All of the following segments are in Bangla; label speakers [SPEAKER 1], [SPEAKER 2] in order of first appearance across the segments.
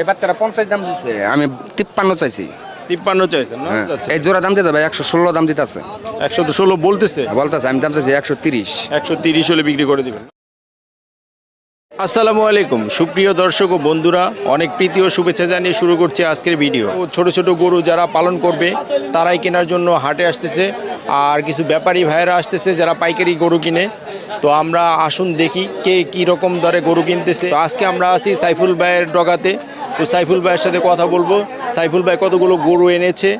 [SPEAKER 1] এই বাচ্চারা পঞ্চাশ দাম দিচ্ছে আমি তিপ্পান্ন চাইছি।
[SPEAKER 2] তিপ্পান্ন চাইছেন না?
[SPEAKER 1] হ্যাঁ
[SPEAKER 2] আচ্ছা।
[SPEAKER 1] এই জোড়া দাম দিতে ভাই একশো ষোলো দাম দিতে আছে
[SPEAKER 2] একশো তো ষোলো বলতেছে।
[SPEAKER 1] বলতেছে আমি দাম চাইছি একশো তিরিশ।
[SPEAKER 2] একশো তিরিশ হলে বিক্রি করে দিবেন। আসসালামু আলাইকুম সুপ্রিয় দর্শক ও বন্ধুরা অনেক প্রীতি ও শুভেচ্ছা জানিয়ে শুরু করছি আজকের ভিডিও। ও ছোট ছোট গরু যারা পালন করবে তারাই কেনার জন্য হাটে আসতেছে। আর কিছু ব্যাপারী ভাইয়েরা আসতেছে যারা পাইকারি গরু কিনে। তো আমরা আসুন দেখি কে কি রকম দরে গরু কিনতেছে। তো আজকে আমরা আছি সাইফুল ভাইয়ের ডগাতে। তো সাইফুল ভাইয়ের সাথে কথা বলব। সাইফুল ভাই কতগুলো গরু এনেছে?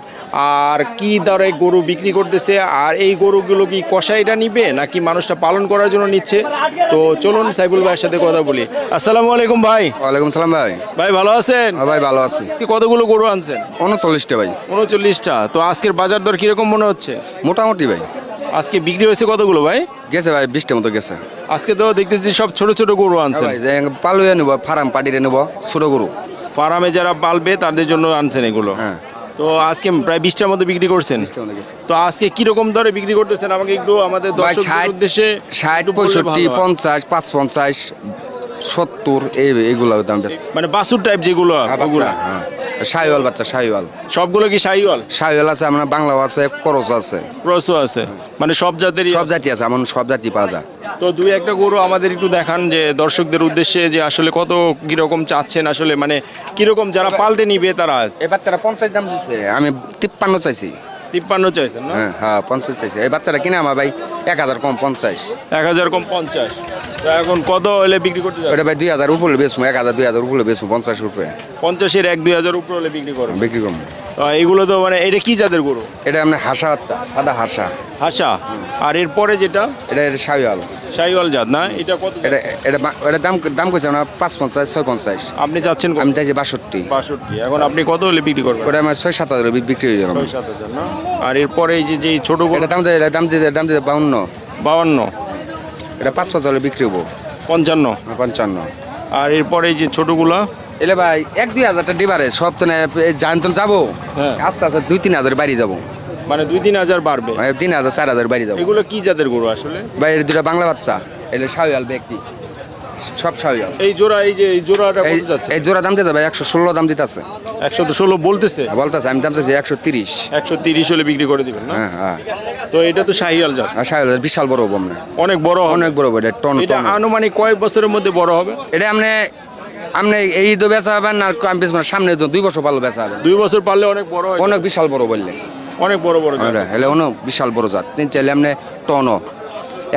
[SPEAKER 2] আর কি দরে গরু বিক্রি করতেছে? আর এই গরুগুলো কি কষাইটা নিবে নাকি মানুষটা পালন করার জন্য নিচ্ছে? তো চলুন সাইফুল ভাইয়ের সাথে কথা বলি। আসসালামু আলাইকুম ভাই।
[SPEAKER 1] ওয়ালাইকুম সালাম ভাই।
[SPEAKER 2] ভাই ভালো আছেন?
[SPEAKER 1] হ্যাঁ ভাই ভালো আছি।
[SPEAKER 2] আজকে কতগুলো গরু আনছেন?
[SPEAKER 1] উনচল্লিশটা ভাই।
[SPEAKER 2] উনচল্লিশটা। তো আজকের বাজার দর কীরকম মনে হচ্ছে?
[SPEAKER 1] মোটামুটি ভাই।
[SPEAKER 2] আজকে বিক্রি হয়েছে কতগুলো ভাই?
[SPEAKER 1] গেছে ভাই বিশটা মতো গেছে।
[SPEAKER 2] আজকে তো দেখতেছি সব ছোট ছোট গরু আনছে
[SPEAKER 1] ভাই যে পালুয়ে নেব ফার্ম পাটিরে নেব ছোট গরু।
[SPEAKER 2] ফার্মে যারা পালবে তাদের জন্য আনছেন এগুলো।
[SPEAKER 1] হ্যাঁ।
[SPEAKER 2] তো আজকে প্রায় বিশটার মতো বিক্রি করছেন। তো আজকে কীরকম দরে বিক্রি করতেছেন? আমাকে একটু আমাদের দর্শকদের উদ্দেশ্যে
[SPEAKER 1] ষাট পঁয়ষট্টি পঞ্চাশ পাঁচ পঞ্চাশ সত্তর এই এইগুলো দাম
[SPEAKER 2] মানে বাসুর টাইপ যেগুলো ওগুলো।
[SPEAKER 1] হ্যাঁ। শাহিওয়াল বাচ্চা শাহিওয়াল।
[SPEAKER 2] সবগুলো কি শাহিওয়াল?
[SPEAKER 1] শাহিওয়াল আছে আমার বাংলাও আছে করস আছে।
[SPEAKER 2] ক্রসও আছে। মানে সব জাতেরই
[SPEAKER 1] সব জাতি আছে এমন সব জাতি পাওয়া যায়।
[SPEAKER 2] তো দুই একটা গরু আমাদের একটু দেখান যে দর্শকদের উদ্দেশ্যে যে আসলে কত কীরকম চাচ্ছেন আসলে মানে কীরকম যারা পালতে নিবে তারা?
[SPEAKER 1] এই বাচ্চারা পঞ্চাশ দাম দিচ্ছে আমি তিপ্পান্ন চাইছি।
[SPEAKER 2] তিপ্পান্ন চাইছেন না?
[SPEAKER 1] হ্যাঁ হ্যাঁ পঞ্চাশ চাইছি। এই বাচ্চারা কিনে আমার ভাই এক হাজার কম পঞ্চাশ।
[SPEAKER 2] এক হাজার কম পঞ্চাশ। এখন কত হলে বিক্রি করতে যাবে
[SPEAKER 1] ওটা ভাই দুই হাজার উপরে বেচবো এক হাজার দুই হাজার উপরে বেচবো পঞ্চাশ উপরে।
[SPEAKER 2] পঞ্চাশের এক দুই হাজার উপর হলে বিক্রি করো
[SPEAKER 1] বিক্রি করব।
[SPEAKER 2] তো মানে এটা কি জাতের গরু?
[SPEAKER 1] এটা আপনার হাসা সাদা হাসা।
[SPEAKER 2] হাসা? আর এরপরে যেটা?
[SPEAKER 1] এটা এটা শাহিওয়াল।
[SPEAKER 2] শাহিওয়াল জাত না? এটা কত
[SPEAKER 1] এটা এটা এটা দাম দাম করছে আপনার পাঁচ পঞ্চাশ ছয় পঞ্চাশ
[SPEAKER 2] আপনি চাচ্ছেন
[SPEAKER 1] আমি চাইছি বাষট্টি।
[SPEAKER 2] বাষট্টি। এখন আপনি কত হলে বিক্রি করবেন?
[SPEAKER 1] ওটা আমার ছয় সাত হাজার বিক্রি হয়ে যাবে।
[SPEAKER 2] ছয় সাত হাজার না? আর এরপরে এই যে যে ছোট
[SPEAKER 1] এটা দাম দিয়ে এটা দাম দিয়ে দাম দিয়ে বাউন্ন।
[SPEAKER 2] বাউন্ন।
[SPEAKER 1] এটা পাঁচ পাঁচ হলে বিক্রি হব।
[SPEAKER 2] পঞ্চান্ন।
[SPEAKER 1] পঞ্চান্ন।
[SPEAKER 2] আর এরপরে এই যে ছোটগুলা?
[SPEAKER 1] এলে ভাই এক দুই হাজারটা ডিবারে সব তো না জানতন যাব।
[SPEAKER 2] হ্যাঁ।
[SPEAKER 1] আস্তে আস্তে দুই তিন হাজার বাড়ি যাব।
[SPEAKER 2] মানে দুই তিন হাজার বাড়বে।
[SPEAKER 1] মানে তিন হাজার চার হাজার বাড়ি যাব।
[SPEAKER 2] এগুলো কি জাতের গরু আসলে?
[SPEAKER 1] ভাই এর দুটা বাংলা বাচ্চা এটা শাহিওয়াল ব্যক্তি সব শাহিওয়াল
[SPEAKER 2] এই জোড়া এই যে এই জোড়াটা কত যাচ্ছে?
[SPEAKER 1] এই জোড়া দাম দিতে ভাই একশো ষোলো দাম দিতে আছে
[SPEAKER 2] একশো ষোলো বলতেছে।
[SPEAKER 1] বলতেছে আমি দাম চাইছি একশো তিরিশ।
[SPEAKER 2] একশো তিরিশ হলে বিক্রি করে দিবেন না?
[SPEAKER 1] হ্যাঁ হ্যাঁ।
[SPEAKER 2] তো এটা তো শাহিয়াল জাত।
[SPEAKER 1] আর শাহিওয়াল বিশাল বড় হব আমরা
[SPEAKER 2] অনেক বড়
[SPEAKER 1] অনেক বড় বড় এটা টন
[SPEAKER 2] এটা আনুমানিক কয়েক বছরের মধ্যে বড় হবে।
[SPEAKER 1] এটা আপনি আপনি এই তো বেচা হবেন আর না, সামনে দুই বছর পারল বেচা হবে।
[SPEAKER 2] দুই বছর পারলে অনেক বড় হয়।
[SPEAKER 1] অনেক বিশাল বড় বললে।
[SPEAKER 2] অনেক বড় বড় জাত।
[SPEAKER 1] হলে অনেক বিশাল বড় জাত। তিন চাইলে আপনি টনও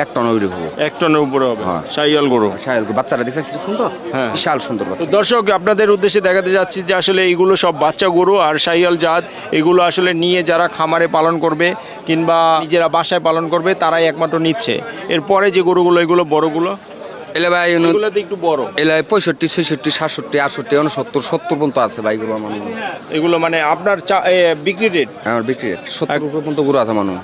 [SPEAKER 1] এক টন ওই হব।
[SPEAKER 2] এক টনের উপরে হবে।
[SPEAKER 1] হ্যাঁ।
[SPEAKER 2] শাহিয়াল গরু।
[SPEAKER 1] শাহিওয়াল বাচ্চারা দেখছেন কি সুন্দর?
[SPEAKER 2] হ্যাঁ।
[SPEAKER 1] বিশাল সুন্দর বাচ্চা।
[SPEAKER 2] দর্শক আপনাদের উদ্দেশ্যে দেখাতে যাচ্ছি যে আসলে এইগুলো সব বাচ্চা গরু আর শাহিয়াল জাত এগুলো আসলে নিয়ে যারা খামারে পালন করবে কিংবা নিজেরা বাসায় পালন করবে তারাই একমাত্র নিচ্ছে। এরপরে যে গরুগুলো এগুলো বড়গুলো?
[SPEAKER 1] এলে ভাই
[SPEAKER 2] একটু বড়।
[SPEAKER 1] এলে পঁয়ষট্টি ছেষট্টি সাতষট্টি আটষট্টি উনসত্তর সত্তর পর্যন্ত আছে মানুষ
[SPEAKER 2] এগুলো মানে আপনার চা- এ, বিক্রি রেট
[SPEAKER 1] আমার বিক্রি রেট সত্তর পর্যন্ত গুরু আছে মানুষ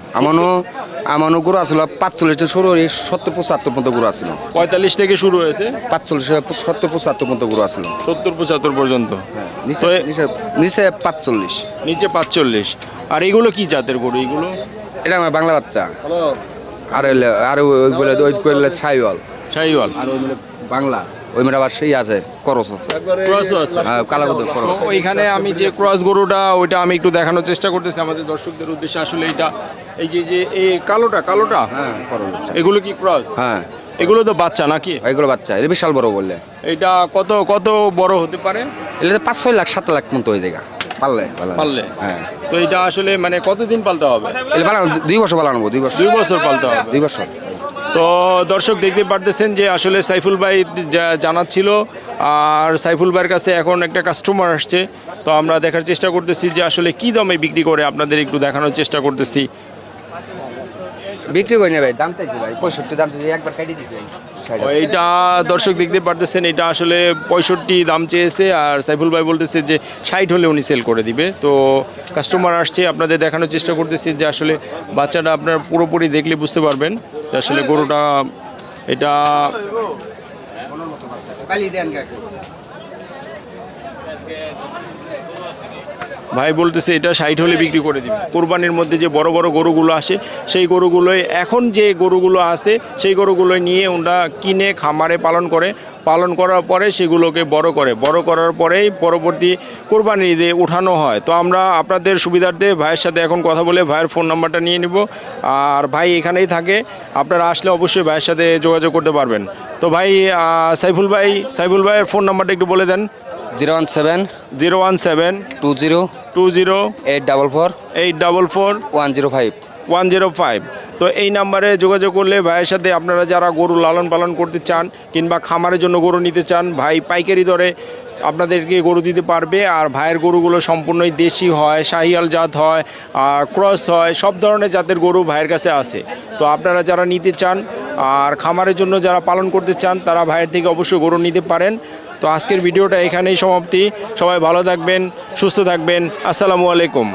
[SPEAKER 1] আসলো পাঁচচল্লিশটা শুরু এই সত্তর পঁচাত্তর পর্যন্ত গুরু আসলো
[SPEAKER 2] পঁয়তাল্লিশ থেকে শুরু হয়েছে?
[SPEAKER 1] পাঁচচল্লিশ সত্তর পঁচাত্তর পর্যন্ত গুরু আসলো
[SPEAKER 2] সত্তর পঁচাত্তর পর্যন্ত?
[SPEAKER 1] নিচে
[SPEAKER 2] তো
[SPEAKER 1] নিচে- পাঁচচল্লিশ।
[SPEAKER 2] নিচে পাঁচচল্লিশ। আর এগুলো কি জাতের গরু এগুলো?
[SPEAKER 1] এটা আমার বাংলা বাচ্চা। আর আর ওই বলে ওই করলে সাইওয়াল
[SPEAKER 2] শাহিওয়াল
[SPEAKER 1] আর ওই মিলে বাংলা ওই মেয়েটা আবার সেই আছে করস আছে। হ্যাঁ করস
[SPEAKER 2] ওইখানে আমি যে ক্রস গরুটা ওইটা আমি একটু দেখানোর চেষ্টা করতেছি। আমাদের দর্শকদের উদ্দেশ্যে আসলে এটা এই যে যে এই কালোটা কালোটা?
[SPEAKER 1] হ্যাঁ
[SPEAKER 2] এগুলো কি ক্রস
[SPEAKER 1] হ্যাঁ।
[SPEAKER 2] এগুলো তো বাচ্চা নাকি?
[SPEAKER 1] এগুলো বাচ্চা এটা বিশাল বড় বললে।
[SPEAKER 2] এটা কত কত বড় হতে পারে?
[SPEAKER 1] তো পাঁচ ছয় লাখ সাত লাখ মতো হয়ে জায়গা। পারলে ভালো
[SPEAKER 2] পারলে?
[SPEAKER 1] হ্যাঁ।
[SPEAKER 2] তো এটা আসলে মানে কতদিন পালতে হবে?
[SPEAKER 1] দুই বছর বানানো দুই বছর।
[SPEAKER 2] দুই বছর পালতে হবে।
[SPEAKER 1] দুই বছর।
[SPEAKER 2] তো দর্শক দেখতে পারতেছেন যে আসলে সাইফুল ভাই জানাচ্ছিল আর সাইফুল ভাইয়ের কাছে এখন একটা কাস্টমার আসছে। তো আমরা দেখার চেষ্টা করতেছি যে আসলে কি দামে বিক্রি করে আপনাদের একটু দেখানোর চেষ্টা করতেছি।
[SPEAKER 1] বিক্রি করে নেবে দাম চাইছি ভাই পঁয়ষট্টি দাম চাইছি একবার কাটিয়ে ভাই।
[SPEAKER 2] এইটা দর্শক দেখতে পারতেছেন এটা আসলে পঁয়ষট্টি দাম চেয়েছে আর সাইফুল ভাই বলতেছে যে ষাট হলে উনি সেল করে দিবে। তো কাস্টমার আসছে আপনাদের দেখানোর চেষ্টা করতেছি যে আসলে বাচ্চাটা আপনার পুরোপুরি দেখলে বুঝতে পারবেন। আসলে গরুটা, এটা। ভাই বলতেছে এটা ষাট হলে বিক্রি করে দিবে কোরবানির মধ্যে যে বড় বড় গরুগুলো আসে, সেই গরুগুলোই, এখন যে গরুগুলো আছে, সেই গরুগুলো নিয়ে ওরা কিনে, খামারে পালন করে পালন করার পরে সেগুলোকে বড় করে। বড় করার পরেই পরবর্তী কোরবানি ঈদে উঠানো হয়। তো আমরা আপনাদের সুবিধার্থে ভাইয়ের সাথে এখন কথা বলে ভাইয়ের ফোন নাম্বারটা নিয়ে নিব। আর ভাই এখানেই থাকে। আপনারা আসলে অবশ্যই ভাইয়ের সাথে যোগাযোগ করতে পারবেন। তো ভাই সাইফুল ভাই সাইফুল ভাইয়ের ফোন নাম্বারটা একটু বলে দেন।
[SPEAKER 1] Zero one seven
[SPEAKER 2] zero one seven
[SPEAKER 1] two zero
[SPEAKER 2] two zero
[SPEAKER 1] eight double four
[SPEAKER 2] eight double four
[SPEAKER 1] one zero five
[SPEAKER 2] one zero five তো এই নাম্বারে যোগাযোগ করলে ভাইয়ের সাথে আপনারা যারা গরু লালন পালন করতে চান কিংবা খামারের জন্য গরু নিতে চান, ভাই পাইকারি দরে আপনাদেরকে গরু দিতে পারবে আর ভাইয়ের গরুগুলো সম্পূর্ণই দেশি হয়, শাহিয়াল জাত হয় আর ক্রস হয়, সব ধরনের জাতের গরু ভাইয়ের কাছে আছে। তো আপনারা যারা নিতে চান আর খামারের জন্য যারা পালন করতে চান, তারা ভাইয়ের থেকে অবশ্যই গরু নিতে পারেন। তো আজকের ভিডিওটা এখানেই সমাপ্তি। সবাই ভালো থাকবেন, সুস্থ থাকবেন। আসসালামু আলাইকুম।